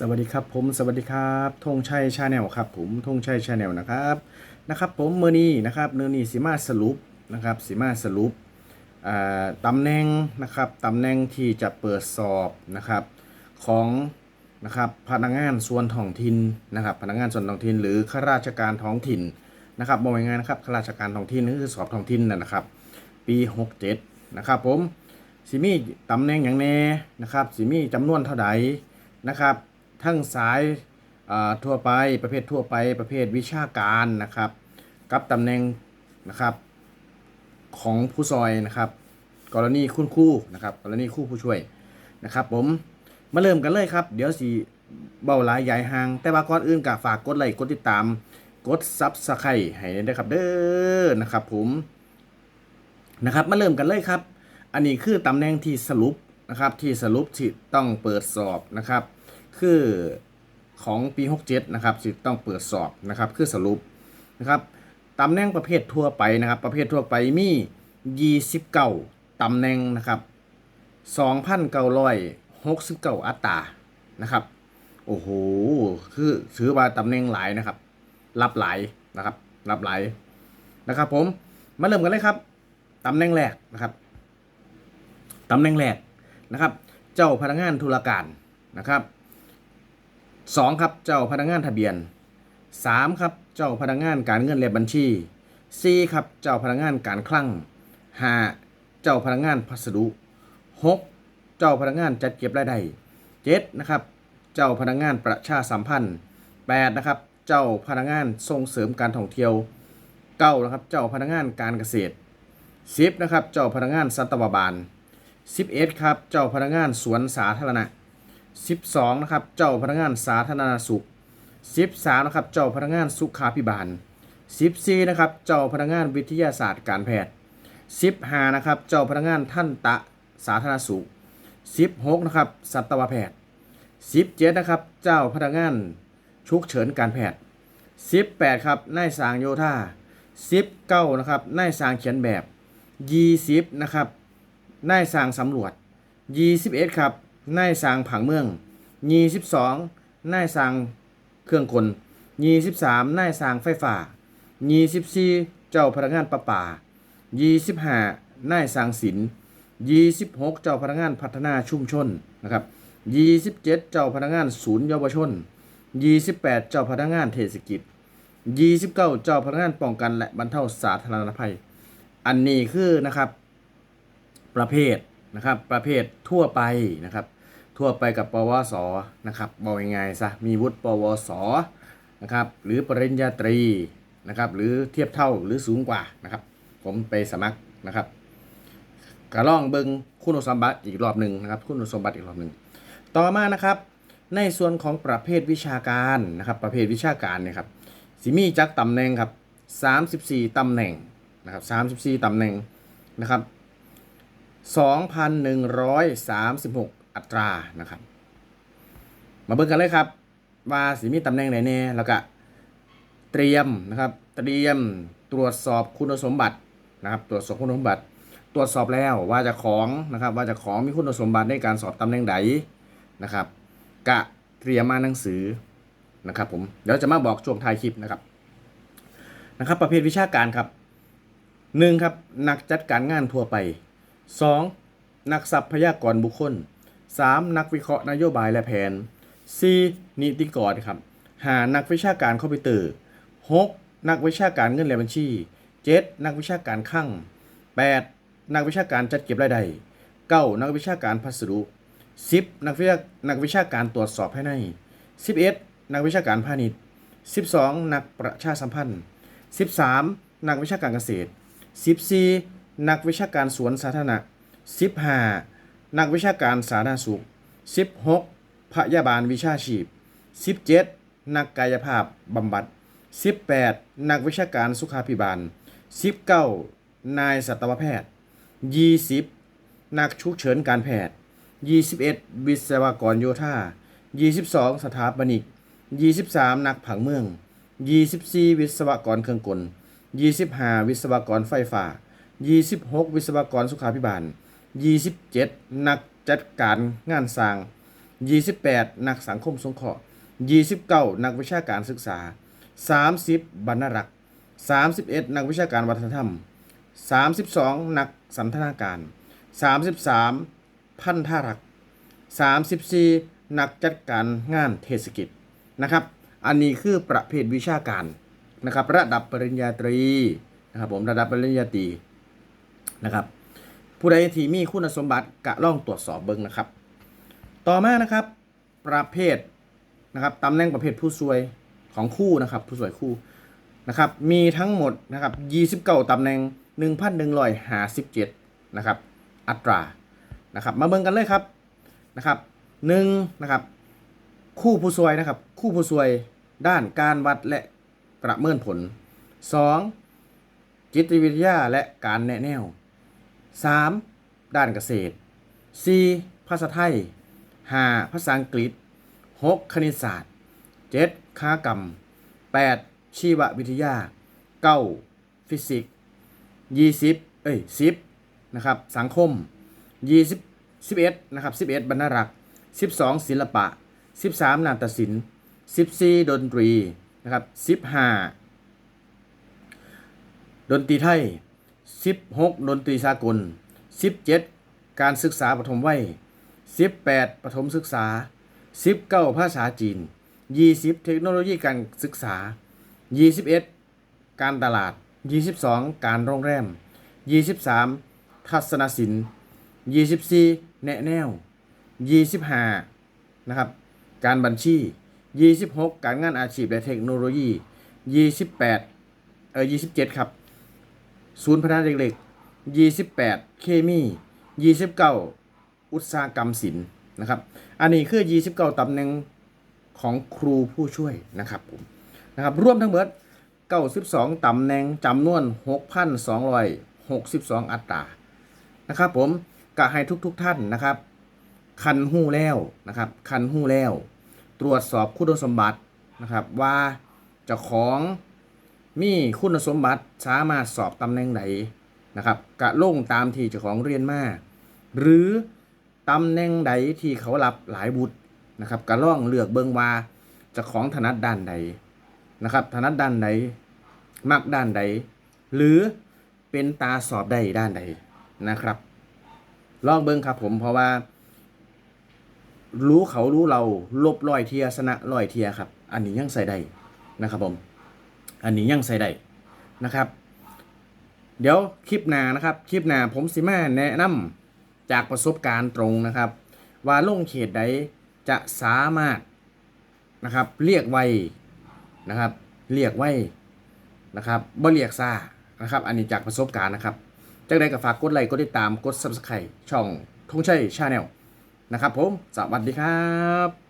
สวัสดีครับผมสวัสดีครับธงชัยชาแนลครับผมธงชัยชาแนลนะครับนะครับผมเมื่อนี้นะครับเนื้อนี้สิมาสรุปนะครับสิมาสรุปตำแหน่งนะครับตำแหน่งที่จะเปิดสอบนะครับของนะครับพนักงานส่วนท้องถิ่นนะครับพนักงานส่วนท้องถิ่นหรือข้าราชการท้องถิ่นนะครับบอกง่ายนะครับข้าราชการท้องถิ่นนี่นคือสอบท้องถิ่นนะนะครับ ปี 67นะครับผมสิมีตำแหน่งอย่างแน่นะครับสิมีจำนวนเท่าใดนะครับ ทั้งสายทั่วไปประเภททั่วไปประเภทวิชาการนะครับ กับตำแหน่งนะครับของผู้ซอยนะครับ กรณีคุณครูนะครับ กรณีครูผู้ช่วยนะครับ ผมมาเริ่มกันเลยครับ เดี๋ยวสิเบาหลายใหญ่ห่าง แต่ว่าก่อนอื่นก็ฝากกดไลค์กดติดตาม กดซับสไครต์ให้ด้วยครับเด้อนะครับ ผมนะครับ มาเริ่มกันเลยครับ อันนี้คือตำแหน่งที่สรุปนะครับ ที่สรุปที่ต้องเปิดสอบนะครับ คือของปี 67 นะครับสิต้องเปิดสอบนะครับ คือสรุปนะครับตำแหน่งประเภททั่วไปนะครับ ประเภททั่วไปมี 29ตำแหน่งนะครับ 2,969 อัตรานะครับ โอ้โห คือถือว่าตำแหน่งหลายนะครับ รับหลายนะครับ รับหลายนะครับผม มาเริ่มกันเลยครับตำแหน่งแรกนะครับตำแหน่งแรกนะครับ เจ้าพนักงานธุรการนะครับ สองครับเจ้าพนักงานทะเบียนสามครับเจ้าพนักงานการเงินและบัญชีสี่ครับเจ้าพนักงานการคลังห้าเจ้าพนักงานพัสดุหกเจ้าพนักงานจัดเก็บรายได้เจ็ดนะครับเจ้าพนักงานประชาสัมพันธ์แปดนะครับเจ้าพนักงานส่งเสริมการท่องเที่ยวเก้านะครับเจ้าพนักงานการเกษตรสิบนะครับเจ้าพนักงานสัตวบาลสิบเอ็ดครับเจ้าพนักงานสวนสาธารณะ 12นะครับเจ้าพนักงานสาธารณสุข 13นะครับเจ้าพนักงานสุขาภิบาล 14นะครับเจ้าพนักงานวิทยาศาสตร์การแพทย์ 15นะครับเจ้าพนักงานท่านตะสาธารณสุข 16นะครับสัตวแพทย์ 17นะครับเจ้าพนักงานฉุกเฉินการแพทย์ 18ครับนายสางโยธา19นะครับนายสางเขียนแบบ 20นะครับนายสางสำรวจ 21ครับ นายสร้างผังเมือง22นายสร้างเครื่องกล23นายสร้างไฟฟ้า24เจ้าพนักงานประปา25นายสร้างศิลป์26เจ้าพนักงานพัฒนาชุมชนนะครับ27เจ็ดเจ้าพนักงานศูนย์เยาวชน28เจ้าพนักงานเทศกิจ29เจ้าพนักงานป้องกันและบรรเทาสาธารณภัย อันนี้คือนะครับ ประเภทนะครับ ประเภททั่วไปนะครับ ทั่วไปกับปวสนะครับบอกยังไงซะมีวุฒิปวสนะครับหรือปริญญาตรีนะครับหรือเทียบเท่าหรือสูงกว่านะครับ ผมไปสมัครนะครับกระล่องเบิงคุณสมบัติอีกรอบหนึ่งนะครับ คุณสมบัติอีกรอบหนึ่งต่อมานะครับ ในส่วนของประเภทวิชาการนะครับประเภทวิชาการเนี่ยครับสิมีจักตำแหน่งครับ 34ตำแหน่งนะครับ34ตำแหน่งนะครับ2,136 อัตรานะครับ มาเบิ่งกันเลยครับ ว่าสิมีตำแหน่งไหนแน่แล้วก็เตรียมนะครับ เตรียมตรวจสอบคุณสมบัตินะครับ ตรวจสอบคุณสมบัติ ตรวจสอบแล้วว่าจะของนะครับ ว่าจะของมีคุณสมบัติในการสอบตำแหน่งใดนะครับ กะเตรียมมาหนังสือนะครับผมเดี๋ยวจะมาบอกช่วงท้ายคลิปนะครับนะครับ ประเภทวิชาการครับหนึ่งครับนักจัดการงานทั่วไป 2. นักทรัพยากรบุคคล 3. นักวิเคราะห์นโยบายและแผน 4. นิติกรครับ 5. นักวิชาการคอมพิวเตอร์ 6. นักวิชาการเงินและบัญชี 7. นักวิชาการคลัง 8. นักวิชาการจัดเก็บรายได้ 9. นักวิชาการพัสดุ 10. นักวิชานักวิชาการตรวจสอบภายใน 11. นักวิชาการพาณิชย์ 12. นักประชาสัมพันธ์ 13. นักวิชาการเกษตร 14. นักวิชาการสวนสาธารณะ 15. นักวิชาการสาธารณสุข 16. พยาบาลวิชาชีพ 17. นักกายภาพบำบัด 18. นักวิชาการสุขาภิบาล 19. นายสัตวแพทย์ 20. นักฉุกเฉินการแพทย์ 21. วิศวกรโยธา 22. สถาปนิก 23. นักผังเมือง 24. วิศวกรเครื่องกล 25 วิศวกรไฟฟ้า 26 วิศวกรสุขาภิบาล 27 นักจัดการงานสร้าง 28 นักสังคมสงเคราะห์ 29 นักวิชาการศึกษา 30 บรรณารักษ์ 31 นักวิชาการวัฒนธรรม 32 นักสันทนาการ 33 พันธารักษ์ 34 นักจัดการงานเทศกิจนะครับ อันนี้คือประเภทวิชาการนะครับ ระดับปริญญาตรีนะครับผมระดับปริญญาตรีนะครับ ผู้ใดที่มีคุณสมบัติกะล่องตรวจสอบเบิ้งนะครับ ต่อมานะครับ ประเภทนะครับตำแหน่งประเภทผู้ช่วยของคู่นะครับ ผู้ช่วยคู่นะครับ มีทั้งหมดนะครับ 29ตำแหน่ง 1,157นะครับ อัตรานะครับ มาเบิ่งกันเลยครับนะครับหนึ่งนะครับ คู่ผู้ช่วยนะครับ คู่ผู้ช่วยด้านการวัดและประเมินผล 2. จิตวิทยาและการแนะแนว 3. ด้านเกษตร 4. ภาษาไทย 5. ภาษาอังกฤษ 6. คณิตศาสตร์ 7. ค้ากรรม 8. ชีววิทยา 9. ฟิสิกส์20 เอ้ย 10 นะครับ สังคม 20 11 นะครับ 11 บรรณารักษ์ 12 ศิลปะ 13 นาฏศิลป์ 14 ดนตรี นะครับ 15 ดนตรีไทย 16 ดนตรีสากล 17 การศึกษาปฐมวัย 18ประถมศึกษา 19 ภาษาจีน 20 เทคโนโลยีการศึกษา 21 การตลาด 22 การโรงแรม 23 ทัศนศิลป์ 24 แนะแนว 25 นะครับ การบัญชี 26 การงานอาชีพและเทคโนโลยี 28 เออ27 ครับ ศูนย์พัฒนาเด็กๆ28เคมี29อุตสาหกรรมศิลป์นะครับ อันนี้คือ29ตำแหน่งของครูผู้ช่วยนะครับผมนะครับรวมทั้งหมด92ตำแหน่งจำนวน6,262อัตรานะครับผมกะให้ทุกๆทท่านนะครับ คันหู้แล้วนะครับ คันหู้แล้ว ตรวจสอบคุณสมบัตินะครับว่าเจ้าของ มีคุณสมบัติสามารถสอบตำแหน่งไหนนะครับกะลงตามที่เจ้าของเรียนมาหรือตำแหน่งใดที่เขารับหลายบุตรนะครับกะล่องเลือกเบิงว่าเจ้าของถนัดด้านใดนะครับถนัดด้านใดมักด้านใด หรือเป็นตาสอบได้ด้านใดนะครับ ลองเบิงครับผมเพราะว่า รู้เขารู้เราลบร้อยเทียชนะร้อยเทียครับ อันนี้ยังใส่ได้นะครับผม อันนี้ยังใส่ได้นะครับ เดี๋ยวคลิปหน้านะครับคลิปหน้าผมสิมาแนะนำจากประสบการณ์ตรงนะครับ ว่าลงเขตใดจะสามารถนะครับเรียกไวนะครับ เรียกไวนะครับบ่เรียกซ่านะครับ อันนี้จากประสบการณ์นะครับจากใดก็ฝากกดไลค์กดติดตามกด subscribe ช่องทงชัยชาแนลนะครับผม สวัสดีครับ